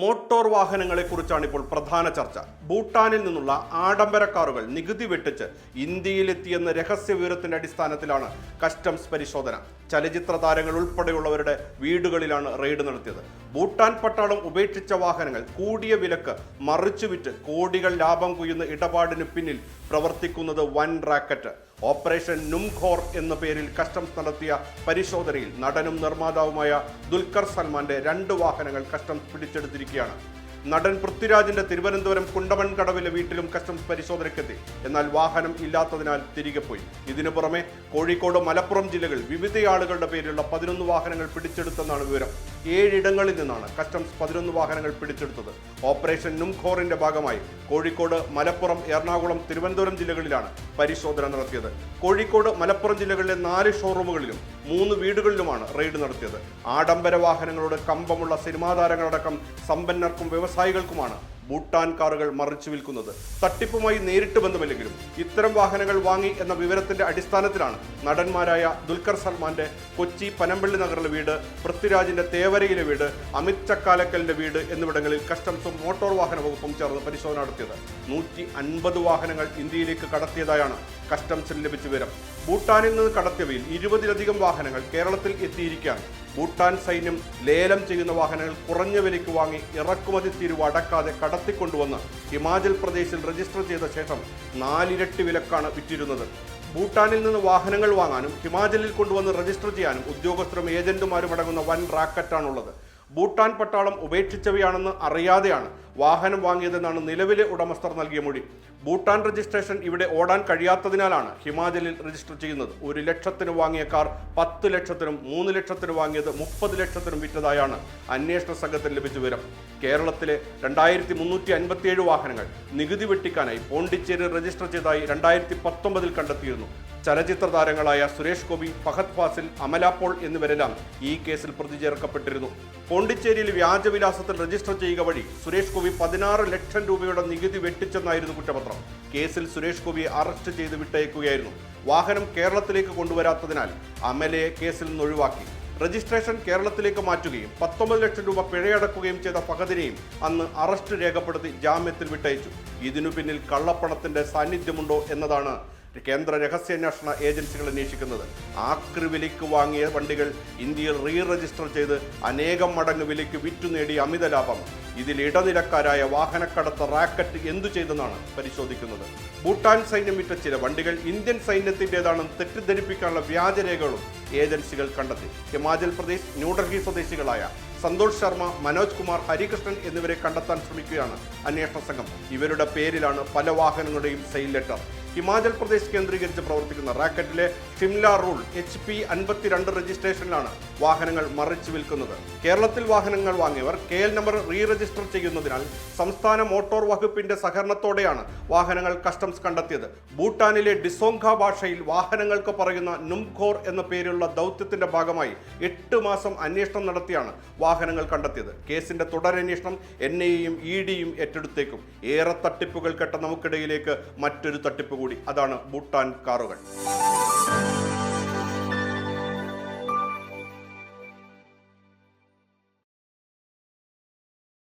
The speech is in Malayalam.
മോട്ടോർ വാഹനങ്ങളെ കുറിച്ചാണ് ഇപ്പോൾ പ്രധാന ചർച്ച. ഭൂട്ടാനിൽ നിന്നുള്ള ആഡംബര കാറുകൾ നികുതി വെട്ടിച്ച് ഇന്ത്യയിലെത്തിയെന്ന രഹസ്യ വിവരത്തിന്റെ അടിസ്ഥാനത്തിലാണ് കസ്റ്റംസ് പരിശോധന. ചലച്ചിത്ര താരങ്ങൾ ഉൾപ്പെടെയുള്ളവരുടെ വീടുകളിലാണ് റെയ്ഡ് നടത്തിയത്. ഭൂട്ടാൻ പട്ടാളം ഉപേക്ഷിച്ച വാഹനങ്ങൾ കൂടിയ വിലക്ക് മറിച്ചു വിറ്റ് കോടികൾ ലാഭം കൊയ്യുന്ന ഇടപാടിന് പിന്നിൽ പ്രവർത്തിക്കുന്നത് വൻ റാക്കറ്റ്. ഓപ്പറേഷൻ നുംഖോർ എന്ന പേരിൽ കസ്റ്റംസ് നടത്തിയ പരിശോധനയിൽ നടനും നിർമ്മാതാവുമായ ദുൽഖർ സൽമാന്റെ രണ്ട് വാഹനങ്ങൾ കസ്റ്റംസ് പിടിച്ചെടുത്തിരിക്കുകയാണ്. നടൻ പൃഥ്വിരാജിന്റെ തിരുവനന്തപുരം കുണ്ടമൺ കടവിലെ വീട്ടിലും കസ്റ്റംസ് പരിശോധനയ്ക്കെത്തി. എന്നാൽ വാഹനം ഇല്ലാത്തതിനാൽ തിരികെ പോയി. ഇതിനു പുറമെ കോഴിക്കോട് മലപ്പുറം ജില്ലകൾ വിവിധ ആളുകളുടെ പേരിലുള്ള പതിനൊന്ന് വാഹനങ്ങൾ പിടിച്ചെടുത്തെന്നാണ് വിവരം. ഏഴിടങ്ങളിൽ നിന്നാണ് കസ്റ്റംസ് പതിനൊന്ന് വാഹനങ്ങൾ പിടിച്ചെടുത്തത്. ഓപ്പറേഷൻ നുംഖോറിന്റെ ഭാഗമായി കോഴിക്കോട് മലപ്പുറം എറണാകുളം തിരുവനന്തപുരം ജില്ലകളിലാണ് പരിശോധന നടത്തിയത്. കോഴിക്കോട് മലപ്പുറം ജില്ലകളിലെ നാല് ഷോറൂമുകളിലും മൂന്ന് വീടുകളിലുമാണ് റെയ്ഡ് നടത്തിയത്. ആഡംബര വാഹനങ്ങളുടെ കമ്പമുള്ള സിനിമാ താരങ്ങളടക്കം സമ്പന്നർക്കും വ്യവസായികൾക്കുമാണ് ഭൂട്ടാൻ കാറുകൾ മറിച്ചു വിൽക്കുന്നത്. തട്ടിപ്പുമായി നേരിട്ട് ബന്ധമില്ലെങ്കിലും ഇത്തരം വാഹനങ്ങൾ വാങ്ങി എന്ന വിവരത്തിന്റെ അടിസ്ഥാനത്തിലാണ് നടന്മാരായ ദുൽഖർ സൽമാന്റെ കൊച്ചി പനമ്പള്ളി നഗറിലെ വീട് പൃഥ്വിരാജിന്റെ തേവരയിലെ വീട് അമിത് ചക്കാലക്കലിന്റെ വീട് എന്നിവിടങ്ങളിൽ കസ്റ്റംസും മോട്ടോർ വാഹന വകുപ്പും ചേർന്ന് പരിശോധന നടത്തിയത്. നൂറ്റി വാഹനങ്ങൾ ഇന്ത്യയിലേക്ക് കടത്തിയതായാണ് കസ്റ്റംസിന് ലഭിച്ച വിവരം. ഭൂട്ടാനിൽ നിന്ന് കടത്തിയവയിൽ ഇരുപതിലധികം വാഹനങ്ങൾ കേരളത്തിൽ എത്തിയിരിക്കുകയാണ്. ഭൂട്ടാൻ സൈന്യം ലേലം ചെയ്യുന്ന വാഹനങ്ങൾ കുറഞ്ഞ വിലയ്ക്ക് വാങ്ങി ഇറക്കുമതി തീരുവ അടക്കാതെ കടത്തിക്കൊണ്ടുവന്ന് ഹിമാചൽ പ്രദേശിൽ രജിസ്റ്റർ ചെയ്ത ശേഷം നാലിരട്ടി വിലക്കാണ് വിറ്റിരുന്നത്. ഭൂട്ടാനിൽ നിന്ന് വാഹനങ്ങൾ വാങ്ങാനും ഹിമാചലിൽ കൊണ്ടുവന്ന് രജിസ്റ്റർ ചെയ്യാനും ഉദ്യോഗസ്ഥരും ഏജന്റുമാരും അടങ്ങുന്ന വൻ റാക്കറ്റാണുള്ളത്. ഭൂട്ടാൻ പട്ടാളം ഉപേക്ഷിച്ചവയാണെന്ന് അറിയാതെയാണ് വാഹനം വാങ്ങിയതെന്നാണ് നിലവിലെ ഉടമസ്ഥർ നൽകിയ മൊഴി. ഭൂട്ടാൻ രജിസ്ട്രേഷൻ ഇവിടെ ഓടാൻ കഴിയാത്തതിനാലാണ് ഹിമാചലിൽ രജിസ്റ്റർ ചെയ്യുന്നത്. ഒരു ലക്ഷത്തിന് വാങ്ങിയ കാർ പത്ത് ലക്ഷത്തിനും മൂന്ന് ലക്ഷത്തിനും വാങ്ങിയത് മുപ്പത് ലക്ഷത്തിനും വിറ്റതായാണ് അന്വേഷണ സംഘത്തിന് ലഭിച്ച വിവരം. കേരളത്തിലെ രണ്ടായിരത്തി മുന്നൂറ്റി അൻപത്തിയേഴ് വാഹനങ്ങൾ നികുതി വെട്ടിക്കാനായി പോണ്ടിച്ചേരി രജിസ്റ്റർ ചെയ്തതായി രണ്ടായിരത്തി പത്തൊമ്പതിൽ കണ്ടെത്തിയിരുന്നു. ചലച്ചിത്ര താരങ്ങളായ സുരേഷ് ഗോപി ഫഹദ് ഫാസിൽ അമല പോൾ എന്നിവരെല്ലാം ഈ കേസിൽ പ്രതി ചേർക്കപ്പെട്ടിരുന്നു പോണ്ടിച്ചേരിയിൽ വ്യാജവിലാസത്തിൽ രജിസ്റ്റർ ചെയ്യുക വഴി സുരേഷ് ഗോപി പതിനാറ് ലക്ഷം രൂപയുടെ നികുതി വെട്ടിച്ചെന്നായിരുന്നു കുറ്റപത്രം. കേസിൽ സുരേഷ് ഗോപിയെ അറസ്റ്റ് ചെയ്ത് വിട്ടയക്കുകയായിരുന്നു. വാഹനം കേരളത്തിലേക്ക് കൊണ്ടുവരാത്തതിനാൽ അമലയെ കേസിൽ നിന്ന് ഒഴിവാക്കി. രജിസ്ട്രേഷൻ കേരളത്തിലേക്ക് മാറ്റുകയും പത്തൊമ്പത് ലക്ഷം രൂപ പിഴയടക്കുകയും ചെയ്ത ഫഹദിനെയും അന്ന് അറസ്റ്റ് രേഖപ്പെടുത്തി ജാമ്യത്തിൽ വിട്ടയച്ചു. ഇതിനു പിന്നിൽ കള്ളപ്പണത്തിന്റെ സാന്നിധ്യമുണ്ടോ എന്നതാണ് കേന്ദ്ര രഹസ്യാന്വേഷണ ഏജൻസികൾ അന്വേഷിക്കുന്നത്. ആക്രി വിലയ്ക്ക് വാങ്ങിയ വണ്ടികൾ ഇന്ത്യയിൽ റീ രജിസ്റ്റർ ചെയ്ത് അനേകം മടങ്ങ് വിലയ്ക്ക് വിറ്റു നേടിയ അമിത ലാഭം. ഇതിൽ ഇടനിലക്കാരായ വാഹനക്കടത്ത് റാക്കറ്റ് എന്തു ചെയ്തെന്നാണ് പരിശോധിക്കുന്നത്. ഭൂട്ടാൻ സൈന്യം വിറ്റ ചില വണ്ടികൾ ഇന്ത്യൻ സൈന്യത്തിന്റെതാണെന്ന് തെറ്റിദ്ധരിപ്പിക്കാനുള്ള വ്യാജരേഖകളും ഏജൻസികൾ കണ്ടെത്തി. ഹിമാചൽ പ്രദേശ് ന്യൂഡൽഹി സ്വദേശികളായ സന്തോഷ് ശർമ്മ മനോജ് കുമാർ ഹരികൃഷ്ണൻ എന്നിവരെ കണ്ടെത്താൻ ശ്രമിക്കുകയാണ് അന്വേഷണ സംഘം. ഇവരുടെ പേരിലാണ് പല വാഹനങ്ങളുടെയും സെയിൽ ലെറ്റർ. ഹിമാചൽ പ്രദേശ് കേന്ദ്രീകരിച്ച് പ്രവർത്തിക്കുന്ന റാക്കറ്റിലെ ഷിംല റൂൾ എച്ച് പി അൻപത്തിരണ്ട് രജിസ്ട്രേഷനിലാണ് വാഹനങ്ങൾ മറിച്ചു വിൽക്കുന്നത്. കേരളത്തിൽ വാഹനങ്ങൾ വാങ്ങിയവർ K L number re register ചെയ്യുന്നതിനാൽ സംസ്ഥാന മോട്ടോർ വകുപ്പിന്റെ സഹകരണത്തോടെയാണ് വാഹനങ്ങൾ കസ്റ്റംസ് കണ്ടെത്തിയത്. ഭൂട്ടാനിലെ ഡിസോങ്ക ഭാഷയിൽ വാഹനങ്ങൾക്ക് പറയുന്ന നുംഖോർ എന്ന പേരുള്ള ദൗത്യത്തിന്റെ ഭാഗമായി എട്ട് മാസം അന്വേഷണം നടത്തിയാണ് വാഹനങ്ങൾ കണ്ടെത്തിയത്. കേസിന്റെ തുടരന്വേഷണം എൻ ഐയും ഇ ഡിയും ഏറ്റെടുത്തേക്കും. ഏറെ തട്ടിപ്പുകൾ കെട്ട നമുക്കിടയിലേക്ക് മറ്റൊരു തട്ടിപ്പ് കൂടി. അതാണ് ഭൂട്ടാൻ കാറുകൾ.